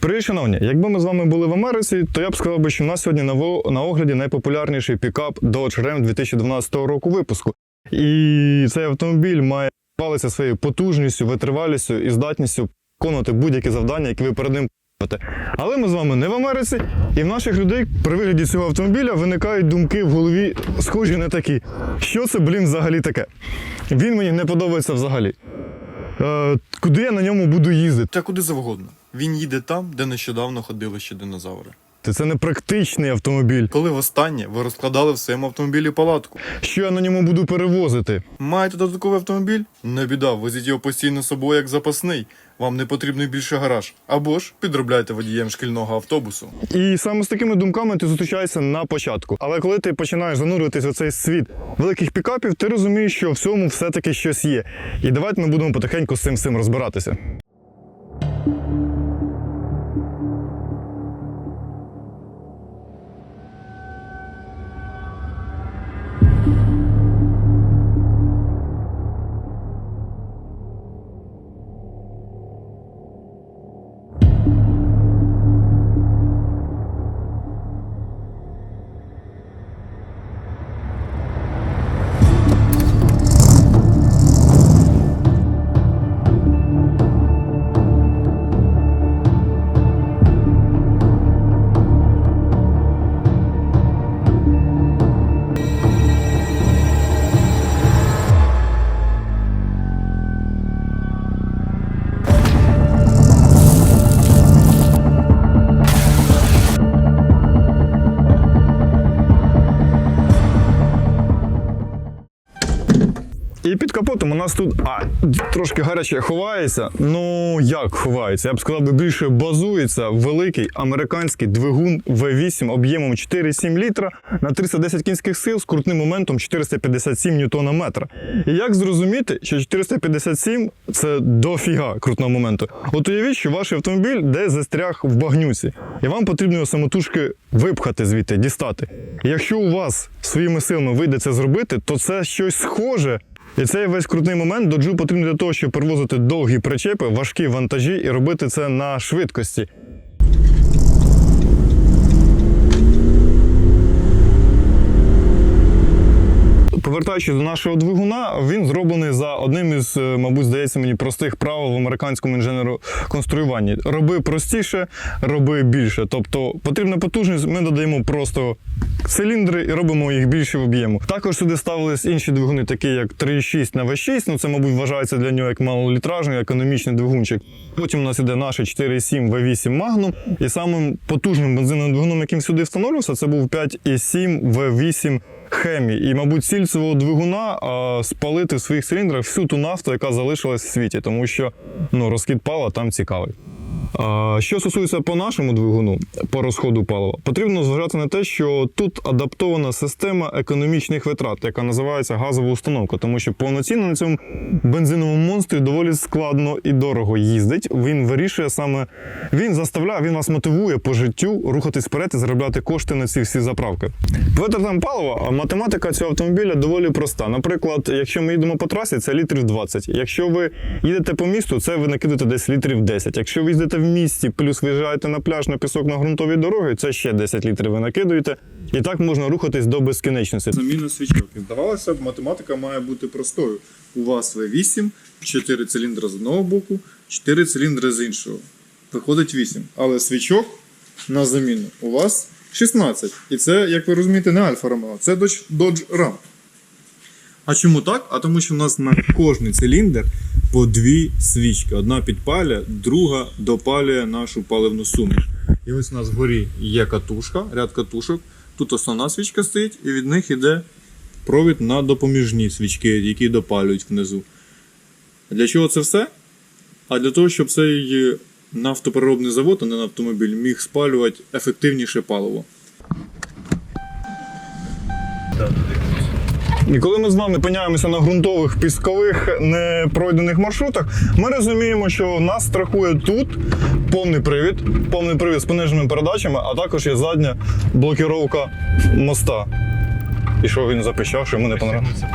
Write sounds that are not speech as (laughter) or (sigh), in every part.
Привіт, шановні! Якби ми з вами були в Америці, то я б сказав би, що в нас сьогодні на, на огляді найпопулярніший пікап Dodge Ram 2012 року випуску. І цей автомобіль має палиться своєю потужністю, витривалістю і здатністю виконувати будь-які завдання, які ви перед ним ставите. Але ми з вами не в Америці, і в наших людей при вигляді цього автомобіля виникають думки в голові, схожі на такі. Що це, блін, взагалі таке? Він мені не подобається взагалі. Е, куди я на ньому буду їздити? Та куди завгодно. Він їде там, де нещодавно ходили ще динозаври. Це не практичний автомобіль. Коли востаннє ви розкладали в своєму автомобілі палатку. Що я на ньому буду перевозити? Маєте додатковий автомобіль? Не біда, возіть його постійно з собою як запасний. Вам не потрібний більше гараж. Або ж підробляйте водієм шкільного автобусу. І саме з такими думками ти зустрічаєшся на початку. Але коли ти починаєш занурюватися в цей світ великих пікапів, ти розумієш, що в цьому все-таки щось є. І давайте ми будемо потихеньку з цим всім розбиратися. І під капотом у нас тут а, трошки гаряче ховається. Ну як ховається? Я б сказав, би більше базується великий американський двигун V8 об'ємом 4,7 літра на 310 кінських сил з крутним моментом 457 ньютона метра. І як зрозуміти, що 457 це дофіга крутного моменту? От уявіть, що ваш автомобіль десь застряг в багнюці, і вам потрібно його самотужки випхати звідти, дістати. І якщо у вас своїми силами вийде це зробити, то це щось схоже. І цей весь крутний момент доджу потрібен для того, щоб перевозити довгі причепи, важкі вантажі і робити це на швидкості. Повертаючись до нашого двигуна, він зроблений за одним із, е, мабуть, здається мені, простих правил в американському інженероконструюванні. Роби простіше, роби більше. Тобто потрібна потужність, ми додаємо просто циліндри і робимо їх більше в об'єму. Також сюди ставились інші двигуни, такі як 3,6 на V6. Ну це, мабуть, вважається для нього як малолітражний, економічний двигунчик. Потім у нас іде наше 4,7 V8 Magnum. І самим потужним бензиновим двигуном, яким сюди встановлювався, це був 5,7 V8 Хемі. І, мабуть, ціль цього двигуна а, спалити в своїх циліндрах всю ту нафту, яка залишилась в світі, тому що ну, розкид пала там цікавий. Що стосується по нашому двигуну, по розходу палива, потрібно зважати на те, що тут адаптована система економічних витрат, яка називається газова установка, тому що повноцінно на цьому бензиновому монстрі доволі складно і дорого їздить. Він вирішує саме, він заставляє, він вас мотивує по життю рухатись вперед і заробляти кошти на ці всі заправки. Витратам палива а математика цього автомобіля доволі проста. Наприклад, якщо ми їдемо по трасі, це літрів 20. Якщо ви їдете по місту, це ви накидаєте десь літрів 10. Якщо ви їздите в місті, плюс виїжджаєте на пляж на пісок на ґрунтовій дороги, це ще 10 літрів ви накидуєте. І так можна рухатись до безкінечності. Заміна свічок. Здавалося б, математика має бути простою. У вас V8, 4 циліндри з одного боку, 4 циліндри з іншого. Виходить 8. Але свічок на заміну у вас 16. І це, як ви розумієте, не Альфа Ромео, це Dodge, Ram. А чому так? А тому що в нас на кожний циліндр по дві свічки. Одна підпалює, друга допалює нашу паливну суміш. І ось у нас вгорі є катушка, ряд катушок. Тут основна свічка стоїть, і від них йде провід на допоміжні свічки, які допалюють внизу. Для чого це все? А для того, щоб цей нафтопереробний завод, а не на автомобіль, міг спалювати ефективніше паливо. І коли ми з вами пиняємося на ґрунтових піскових непройдених маршрутах, ми розуміємо, що нас страхує тут повний привід, повний привід з пониженими передачами, а також є задня блокіровка моста. І що він запищав, що йому не понравилося?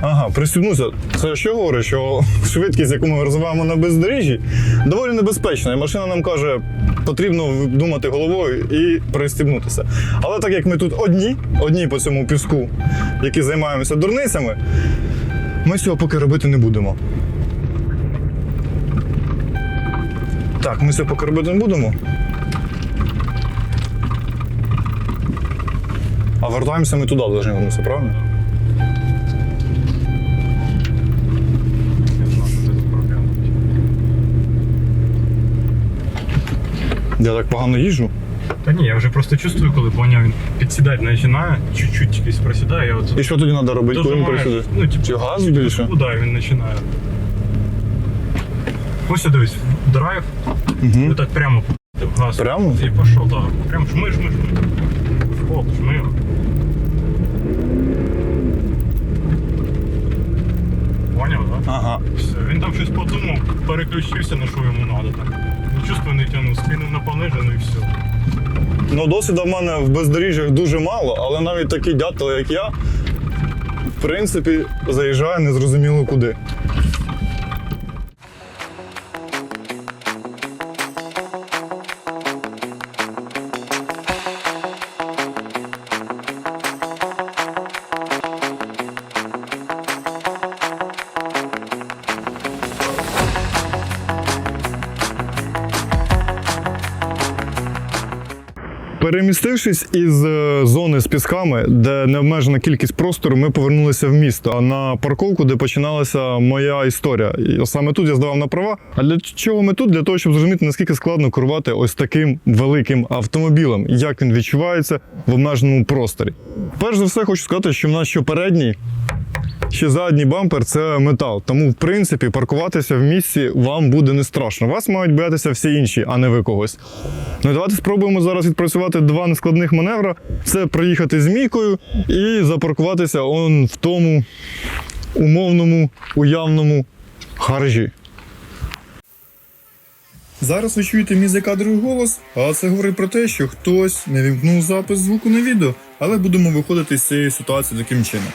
Ага, пристібнувся. Це що говорить, що (laughs) швидкість, яку ми розвиваємо на бездоріжжі, доволі небезпечна. І машина нам каже: потрібно думати головою і пристібнутися. Але так як ми тут одні, одні по цьому піску, які займаємося дурницями, ми цього поки робити не будемо. Так, ми цього поки робити не будемо. А вертаємося ми туди, повинні вернутися, правильно? Я так погано їжджу. Та ні, я вже просто чувствую, коли поняв, він підсідати починає, чуть-чуть якийсь просідає, я от І що тоді треба робити, коли він дожимаєш, присюди? ну, типу, Чи газ більше? Ну, да, він починає. Ось дивись, драйв, Угу. отак прямо в газ. Прямо? І пішов, так. Прямо жми, жми, жми. Хоп, жми. Поняв, так? Ага. Все, він там щось подумав, переключився на що йому треба. Так. Чувство не тягну, спину на понижену і все. Ну, досвіду в мене в бездоріжжях дуже мало, але навіть такі дятел, як я, в принципі, заїжджає незрозуміло куди. Перемістившись із е, зони з пісками, де не обмежена кількість простору, ми повернулися в місто. На парковку, де починалася моя історія. І саме тут я здавав на права. А для чого ми тут? Для того, щоб зрозуміти, наскільки складно керувати ось таким великим автомобілем, як він відчувається в обмеженому просторі. Перш за все, хочу сказати, що в нас що передній, Ще задній бампер це метал, тому в принципі паркуватися в місці вам буде не страшно. Вас мають боятися всі інші, а не ви когось. Ну і давайте спробуємо зараз відпрацювати два нескладних маневри: це проїхати змійкою і запаркуватися он в тому умовному уявному гаражі. Зараз ви чуєте мій закадровий голос, а це говорить про те, що хтось не вімкнув запис звуку на відео, але будемо виходити з цієї ситуації таким чином.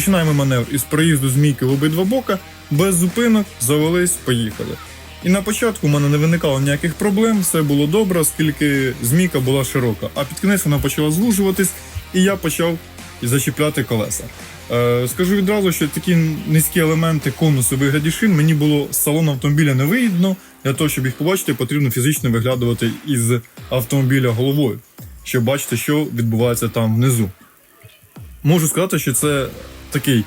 Розпочинаємо маневр із проїзду змійки в обидва бока, без зупинок, завелись, поїхали. І на початку в мене не виникало ніяких проблем, все було добре, оскільки змійка була широка. А під кінець вона почала звужуватись, і я почав зачіпляти колеса. Е, скажу відразу, що такі низькі елементи конусу вигляді шин мені було з салону автомобіля не вигідно. Для того, щоб їх побачити, потрібно фізично виглядувати із автомобіля головою, щоб бачити, що відбувається там внизу. Можу сказати, що це такий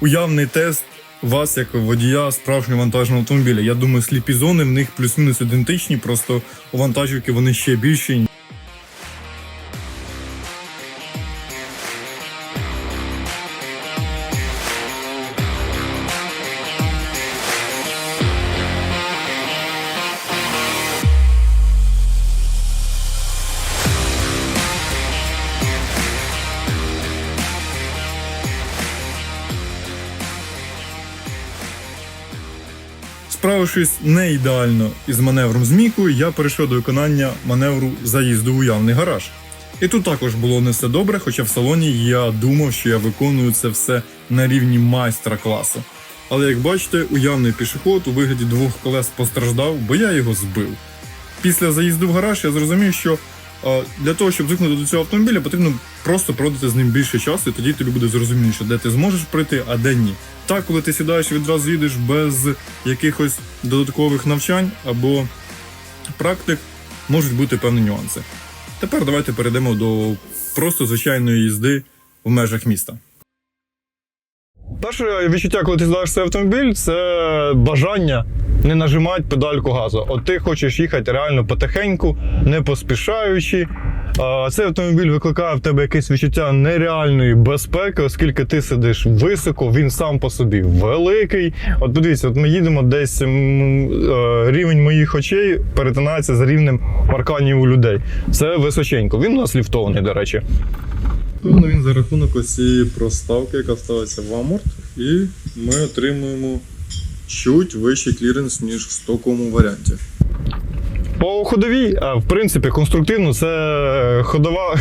уявний тест вас як водія справжнього вантажного автомобіля. Я думаю, сліпі зони в них плюс-мінус ідентичні, просто у вантажівки вони ще більші. Справившись не ідеально із маневром змійкою, я перейшов до виконання маневру заїзду в явний гараж. І тут також було не все добре, хоча в салоні я думав, що я виконую це все на рівні майстра класу. Але як бачите, уявний пішоход у вигляді двох колес постраждав, бо я його збив. Після заїзду в гараж я зрозумів, що для того, щоб звикнути до цього автомобіля, потрібно просто продати з ним більше часу, і тоді тобі буде зрозуміліше, де ти зможеш пройти, а де ні. Так, коли ти сідаєш і відразу їдеш без якихось додаткових навчань або практик, можуть бути певні нюанси. Тепер давайте перейдемо до просто звичайної їзди в межах міста. Перше відчуття, коли ти сідаєш в цей автомобіль, це бажання не нажимати педальку газу. От ти хочеш їхати реально потихеньку, не поспішаючи. Цей автомобіль викликає в тебе якесь відчуття нереальної безпеки, оскільки ти сидиш високо, він сам по собі великий. От подивіться, от ми їдемо десь е, рівень моїх очей перетинається з рівнем парканів у людей. Це височенько. Він у нас ліфтований, до речі. Ну, він за рахунок ось цієї проставки, яка ставиться в аморт, і ми отримуємо чуть вищий кліренс, ніж в стоковому варіанті. По ходовій, а, в принципі, конструктивно це е, ходова.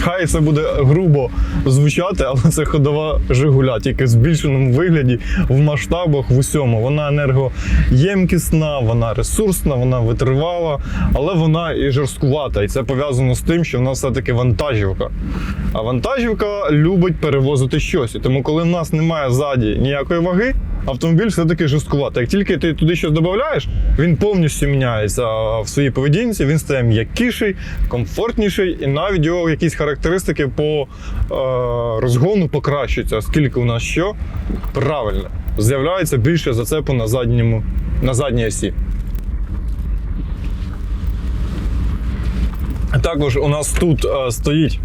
Хай це буде грубо звучати, але це ходова Жигуля, тільки в збільшеному вигляді, в масштабах, в усьому. Вона енергоємкісна, вона ресурсна, вона витривала, але вона і жорсткувата. І це пов'язано з тим, що в нас все-таки вантажівка. А вантажівка любить перевозити щось. І тому, коли в нас немає ззаді ніякої ваги, автомобіль все-таки жорсткуватий. Як тільки ти туди щось додаєш, він повністю міняється в своїй поведінці, він стає м'якіший, комфортніший, і навіть його якісь характеристики по е, розгону покращуються, оскільки у нас що правильно з'являється більше зацепу на задньому на задній осі. Також у нас тут е, стоїть.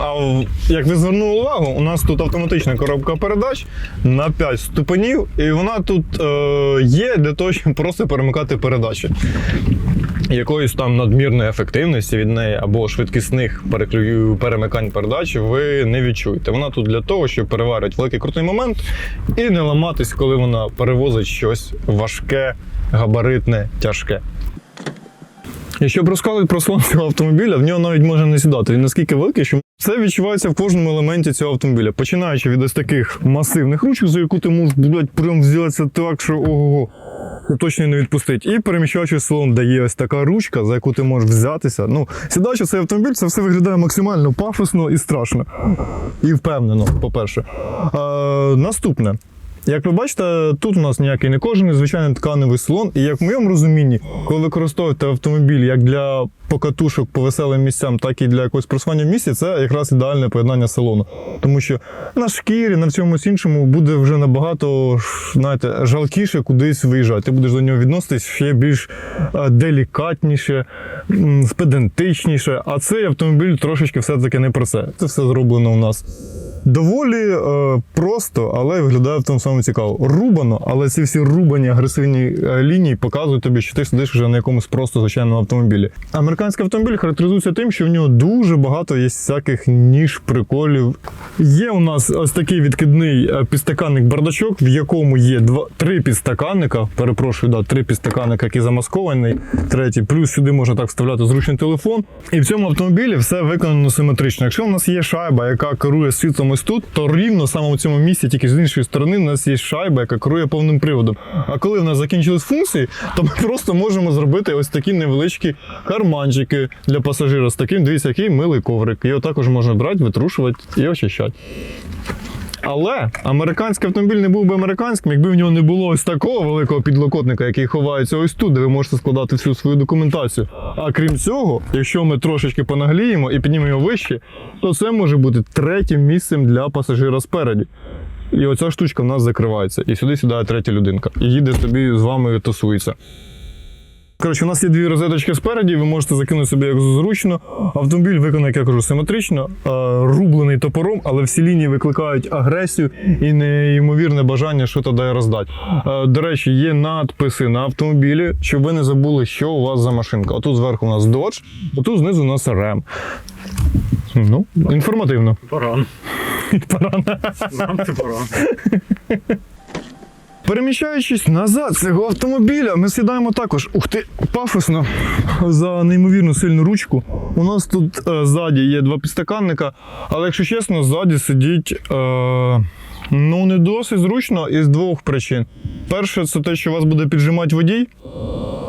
А як ви звернули увагу, у нас тут автоматична коробка передач на 5 ступенів, і вона тут е, є для того, щоб просто перемикати передачі. Якоїсь там надмірної ефективності від неї або швидкісних перемикань передач ви не відчуєте. Вона тут для того, щоб переварити великий крутий момент і не ламатись, коли вона перевозить щось важке, габаритне, тяжке. І щоб розказувати про салон цього автомобіля, в нього навіть можна не сідати. Він наскільки великий, що це відчувається в кожному елементі цього автомобіля. Починаючи від ось таких масивних ручок, за яку ти можеш блядь, прям взятися так, що ого. Точно не відпустить. І переміщаючи салон, де є ось така ручка, за яку ти можеш взятися. Ну, сідаючи цей автомобіль, це все виглядає максимально пафосно і страшно. І впевнено, по-перше. Е, наступне. Як ви бачите, тут у нас ніякий не кожен, звичайний тканевий салон. І як в моєму розумінні, коли використовуєте автомобіль як для покатушок по веселим місцям, так і для якогось просування в місті, це якраз ідеальне поєднання салону. Тому що на шкірі, на всьому іншому буде вже набагато знаєте, жалкіше кудись виїжджати. Ти будеш до нього відноситись ще більш е, делікатніше, педантичніше. А цей автомобіль трошечки все-таки не про це. Це все зроблено у нас Доволі е, просто, але виглядає в тому самому цікаво. Рубано, але ці всі рубані агресивні е, лінії показують тобі, що ти сидиш вже на якомусь просто звичайному автомобілі. Американський автомобіль характеризується тим, що в нього дуже багато є всяких ніж, приколів. Є у нас ось такий відкидний е, підстаканник бардачок, в якому є два три підстаканника. Перепрошую, да, три підстаканника, які замаскований. Третій, плюс сюди можна так вставляти зручний телефон. І в цьому автомобілі все виконано симетрично. Якщо у нас є шайба, яка керує світлом ось тут, то рівно саме в цьому місці, тільки з іншої сторони, у нас є шайба, яка керує повним приводом. А коли в нас закінчились функції, то ми просто можемо зробити ось такі невеличкі карманчики для пасажира з таким, дивіться, який милий коврик. Його також можна брати, витрушувати і очищати. Але американський автомобіль не був би американським, якби в нього не було ось такого великого підлокотника, який ховається ось тут, де ви можете складати всю свою документацію. А крім цього, якщо ми трошечки понагліємо і піднімемо вище, то це може бути третім місцем для пасажира спереді. І оця штучка в нас закривається. І сюди сідає третя людинка. І їде собі з вами тусується. Коротше, у нас є дві розеточки спереді, ви можете закинути собі як зручно. Автомобіль виконаний, як я кажу, симетрично, е, рублений топором, але всі лінії викликають агресію і неймовірне бажання що то дає роздати. Е, До речі, є надписи на автомобілі, щоб ви не забули, що у вас за машинка. Отут зверху у нас Dodge, отут знизу у нас RAM. Ну, інформативно. Баран. Паран. Нам це баран. (laughs) Переміщаючись назад цього автомобіля, ми сідаємо також. Ух ти, пафосно за неймовірно сильну ручку. У нас тут е, ззаді є два підстаканника, але якщо чесно, ззаді сидіть. Е, Ну, не досить зручно із двох причин. Перше, це те, що вас буде піджимати водій,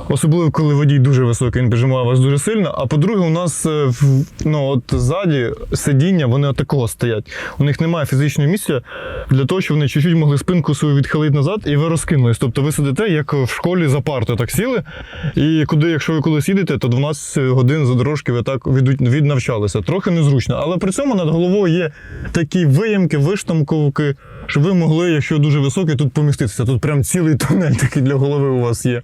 особливо коли водій дуже високий, він піджимає вас дуже сильно. А по-друге, у нас е, ну, от ззаді сидіння, вони отакого стоять. У них немає фізичного місця для того, щоб вони чуть-чуть могли спинку свою відхилити назад, і ви розкинулись. Тобто ви сидите, як в школі за партою так сіли. І куди, якщо ви колись їдете, то 12 годин за дорожки ви так від, віднавчалися. Трохи незручно. Але при цьому над головою є такі виямки, виштамковки, щоб ви могли, якщо дуже високий, тут поміститися. Тут прям цілий тунель такий для голови у вас є.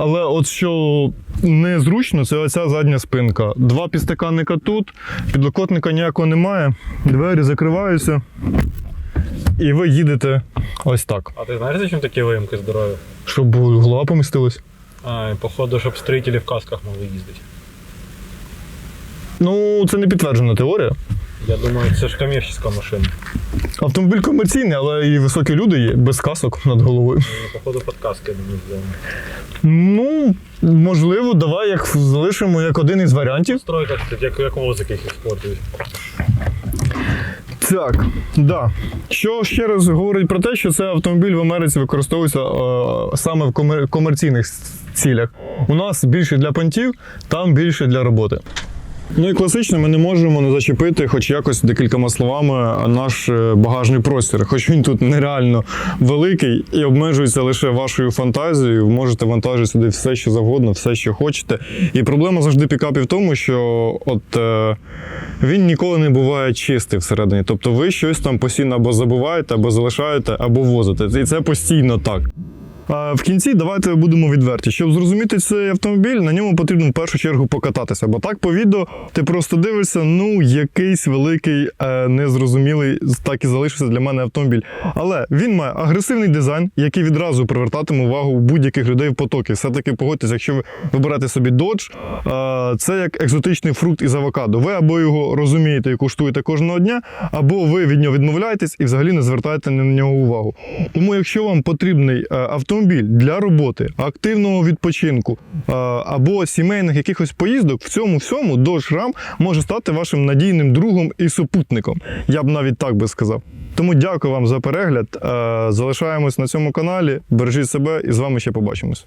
Але от що незручно, це оця задня спинка. Два підстаканника тут, підлокотника ніякого немає, двері закриваються. І ви їдете ось так, А ти знаєш, зачем такі виїмки здорові? щоб голова помістилась. А, і походу, щоб строїтелі в касках могли їздити. Ну, це не підтверджена теорія. Я думаю, це ж комерційна машина. Автомобіль комерційний, але і високі люди є, без касок над головою. Походу подказки не зроблено. Ну, можливо, давай як залишимо як один із варіантів. Стройка, як, як возик їх експлуатують. Так, да. Що ще раз говорить про те, що цей автомобіль в Америці використовується е, саме в комер- комерційних цілях. У нас більше для понтів, там більше для роботи. Ну і класично, ми не можемо не зачепити, хоч якось декількома словами, наш е, багажний простір. Хоч він тут нереально великий і обмежується лише вашою фантазією. Можете вантажити сюди все, що завгодно, все, що хочете. І проблема завжди пікапів в тому, що от е, він ніколи не буває чистий всередині. Тобто ви щось там постійно або забуваєте, або залишаєте, або возите. І це постійно так. В кінці давайте будемо відверті. Щоб зрозуміти цей автомобіль, на ньому потрібно в першу чергу покататися. Бо так по відео ти просто дивишся, ну якийсь великий е, незрозумілий так і залишився для мене автомобіль. Але він має агресивний дизайн, який відразу привертатиме увагу будь-яких людей в потоки. Все-таки погодьтеся, якщо ви виберете собі Dodge, е, це як екзотичний фрукт із авокадо. Ви або його розумієте і куштуєте кожного дня, або ви від нього відмовляєтесь і взагалі не звертаєте на нього увагу. Тому, якщо вам потрібний е, автомобіль для роботи, активного відпочинку або сімейних якихось поїздок, в цьому всьому Dodge Ram може стати вашим надійним другом і супутником. Я б навіть так би сказав. Тому дякую вам за перегляд. Залишаємось на цьому каналі. Бережіть себе і з вами ще побачимось.